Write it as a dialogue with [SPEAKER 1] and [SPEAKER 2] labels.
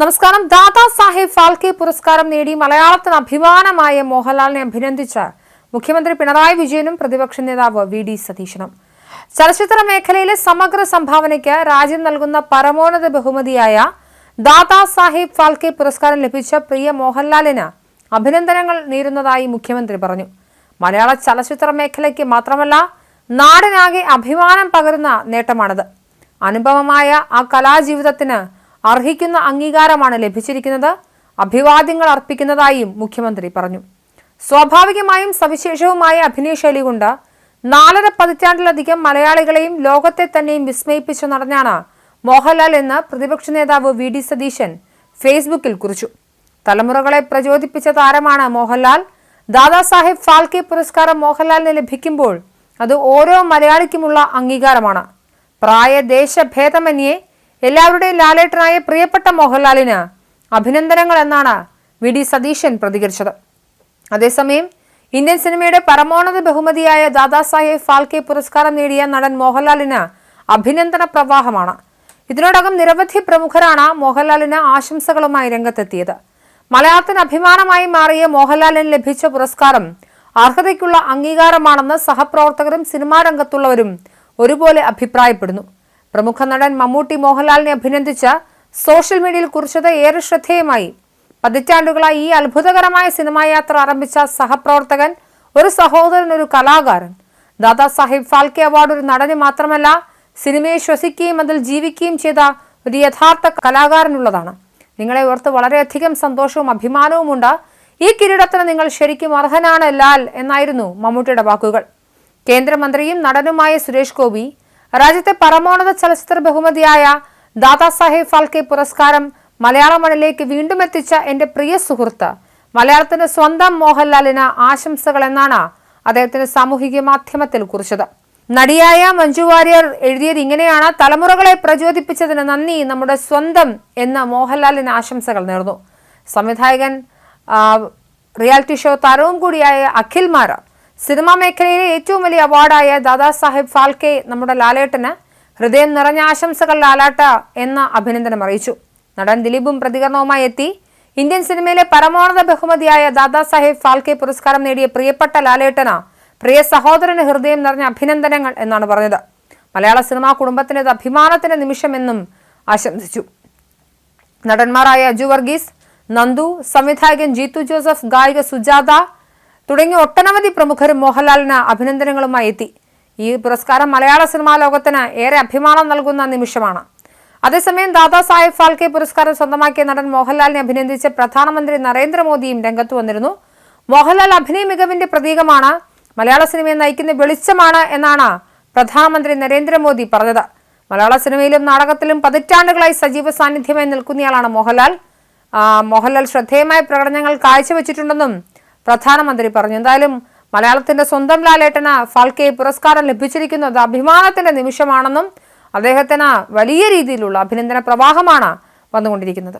[SPEAKER 1] നമസ്കാരം. ദാദാ സാഹേബ് ഫാൽക്കെ പുരസ്കാരം നേടി മലയാളത്തിന് അഭിമാനമായ മോഹൻലാലിനെ അഭിനന്ദിച്ച് മുഖ്യമന്ത്രി പിണറായി വിജയനും പ്രതിപക്ഷ നേതാവ് വി ഡി സതീശനും. ചലച്ചിത്ര മേഖലയിലെ സമഗ്ര സംഭാവനയ്ക്ക് രാജ്യം നൽകുന്ന പരമോന്നത ബഹുമതിയായ ദാദാ സാഹേബ് ഫാൽക്കെ പുരസ്കാരം ലഭിച്ച പ്രിയ മോഹൻലാലിന് അഭിനന്ദനങ്ങൾ നേരുന്നതായി മുഖ്യമന്ത്രി പറഞ്ഞു. മലയാള ചലച്ചിത്ര മേഖലയ്ക്ക് മാത്രമല്ല നാടിനാകെ അഭിമാനം പകരുന്ന നേട്ടമാണിത്. അനുഭവമായ ആ കലാജീവിതത്തിന് അർഹിക്കുന്ന അംഗീകാരമാണ് ലഭിച്ചിരിക്കുന്നത്. അഭിവാദ്യങ്ങൾ അർപ്പിക്കുന്നതായും മുഖ്യമന്ത്രി പറഞ്ഞു. സ്വാഭാവികമായും സവിശേഷവുമായ അഭിനയശൈലി കൊണ്ട് നാലര പതിറ്റാണ്ടിലധികം മലയാളികളെയും ലോകത്തെ തന്നെയും വിസ്മയിപ്പിച്ച നടനാണ് മോഹൻലാൽ എന്ന് പ്രതിപക്ഷ നേതാവ് വി ഡി സതീശൻ ഫേസ്ബുക്കിൽ കുറിച്ചു. തലമുറകളെ പ്രചോദിപ്പിച്ച താരമാണ് മോഹൻലാൽ. ദാദാസാഹിബ് ഫാൽക്കെ പുരസ്കാരം മോഹൻലാലിന് ലഭിക്കുമ്പോൾ അത് ഓരോ മലയാളിക്കുമുള്ള അംഗീകാരമാണ്. പ്രായ ദേശഭേദമന്യേ എല്ലാവരുടെയും ലാലേട്ടനായ പ്രിയപ്പെട്ട മോഹൻലാലിന് അഭിനന്ദനങ്ങൾ എന്നാണ് വി ഡി സതീശൻ പ്രതികരിച്ചത്. അതേസമയം ഇന്ത്യൻ സിനിമയുടെ പരമോന്നത ബഹുമതിയായ ദാദാസാഹേബ് ഫാൽക്കെ പുരസ്കാരം നേടിയ നടൻ മോഹൻലാലിന് അഭിനന്ദന പ്രവാഹമാണ്. ഇതിനോടകം നിരവധി പ്രമുഖരാണ് മോഹൻലാലിന് ആശംസകളുമായി രംഗത്തെത്തിയത്. മലയാളത്തിന് അഭിമാനമായി മാറിയ മോഹൻലാലിന് ലഭിച്ച പുരസ്കാരം അർഹതയ്ക്കുള്ള അംഗീകാരമാണെന്ന് സഹപ്രവർത്തകരും സിനിമാ രംഗത്തുള്ളവരും ഒരുപോലെ അഭിപ്രായപ്പെടുന്നു. പ്രമുഖ നടൻ മമ്മൂട്ടി മോഹൻലാലിനെ അഭിനന്ദിച്ച സോഷ്യൽ മീഡിയയിൽ കുറിച്ചത് ഏറെ ശ്രദ്ധേയമായി. പതിറ്റാണ്ടുകളായി ഈ അത്ഭുതകരമായ സിനിമാ യാത്ര ആരംഭിച്ച സഹപ്രവർത്തകൻ ഒരു സഹോദരൻ ഒരു കലാകാരൻ. ദാദാ സാഹിബ് ഫാൽക്കെ അവാർഡ് ഒരു നടന് മാത്രമല്ല സിനിമയെ ശ്വസിക്കുകയും അതിൽ ജീവിക്കുകയും ചെയ്ത ഒരു യഥാർത്ഥ കലാകാരനുള്ളതാണ്. നിങ്ങളെ ഓർത്ത് വളരെയധികം സന്തോഷവും അഭിമാനവുമുണ്ട് ഈ കിരീടത്തിന് നിങ്ങൾ ശരിക്കും അർഹനാണ് ലാൽ എന്നായിരുന്നു മമ്മൂട്ടിയുടെ വാക്കുകൾ. കേന്ദ്രമന്ത്രിയും നടനുമായ സുരേഷ് ഗോപി രാജ്യത്തെ പരമോന്നത ചലച്ചിത്ര ബഹുമതിയായ ദാദാസാഹേബ് ഫാൽക്കെ പുരസ്കാരം മലയാള മണ്ണിലേക്ക് വീണ്ടും എത്തിച്ച എന്റെ പ്രിയ സുഹൃത്ത്. മലയാളത്തിന്റെ സ്വന്തം മോഹൻലാലിന് ആശംസകൾ എന്നാണ് അദ്ദേഹത്തിന് സാമൂഹിക മാധ്യമത്തിൽ കുറിച്ചത്. നടിയായ മഞ്ജു വാര്യർ എഴുതിയത് ഇങ്ങനെയാണ് തലമുറകളെ പ്രചോദിപ്പിച്ചതിന് നന്ദി നമ്മുടെ സ്വന്തം എന്ന് മോഹൻലാലിന് ആശംസകൾ നേർന്നു. സംവിധായകൻ റിയാലിറ്റി ഷോ താരവും കൂടിയായ അഖിൽ മാര സിനിമാ മേഖലയിലെ ഏറ്റവും വലിയ അവാർഡായ ദാദാസാഹിബ് ഫാൽക്കെ നമ്മുടെ ലാലേട്ടന് ഹൃദയം നിറഞ്ഞ ആശംസകൾ ലാലാട്ട എന്ന അഭിനന്ദനം അറിയിച്ചു. നടൻ ദിലീപും പ്രതികരണവുമായി എത്തി. ഇന്ത്യൻ സിനിമയിലെ പരമോന്നത ബഹുമതിയായ ദാദാസാഹിബ് ഫാൽക്കെ പുരസ്കാരം നേടിയ പ്രിയപ്പെട്ട ലാലേട്ടന പ്രിയ സഹോദരന് ഹൃദയം നിറഞ്ഞ അഭിനന്ദനങ്ങൾ എന്നാണ് പറഞ്ഞത്. മലയാള സിനിമാ കുടുംബത്തിന്റെ അഭിമാനത്തിന്റെ നിമിഷമെന്നും ആശംസിച്ചു. നടന്മാരായ അജു വർഗീസ് നന്ദു സംവിധായകൻ ജീത്തു ജോസഫ് ഗായിക സുജാത തുടങ്ങിയ ഒട്ടനവധി പ്രമുഖരും മോഹൻലാലിന് അഭിനന്ദനങ്ങളുമായി എത്തി. ഈ പുരസ്കാരം മലയാള സിനിമാ ലോകത്തിന് ഏറെ അഭിമാനം നൽകുന്ന നിമിഷമാണ്. അതേസമയം ദാദാ സാഹേബ് ഫാൽക്കെ പുരസ്കാരം സ്വന്തമാക്കിയ നടൻ മോഹൻലാലിനെ അഭിനന്ദിച്ച് പ്രധാനമന്ത്രി നരേന്ദ്രമോദിയും രംഗത്ത് വന്നിരുന്നു. മോഹൻലാൽ അഭിനയ മികവിന്റെ പ്രതീകമാണ്. മലയാള സിനിമയെ നയിക്കുന്ന വെളിച്ചമാണ് എന്നാണ് പ്രധാനമന്ത്രി നരേന്ദ്രമോദി പറഞ്ഞത്. മലയാള സിനിമയിലും നാടകത്തിലും പതിറ്റാണ്ടുകളായി സജീവ സാന്നിധ്യമായി നിൽക്കുന്നയാളാണ് മോഹൻലാൽ. മോഹൻലാൽ ശ്രദ്ധേയമായ പ്രകടനങ്ങൾ കാഴ്ചവെച്ചിട്ടുണ്ടെന്നും പ്രധാനമന്ത്രി പറഞ്ഞു. എന്തായാലും മലയാളത്തിന്റെ സ്വന്തം ലാലേട്ടന് ഫാൽക്കെ പുരസ്കാരം ലഭിച്ചിരിക്കുന്നത് അഭിമാനത്തിന്റെ നിമിഷമാണെന്നും അദ്ദേഹത്തിന് വലിയ രീതിയിലുള്ള അഭിനന്ദന പ്രവാഹമാണ് വന്നുകൊണ്ടിരിക്കുന്നത്.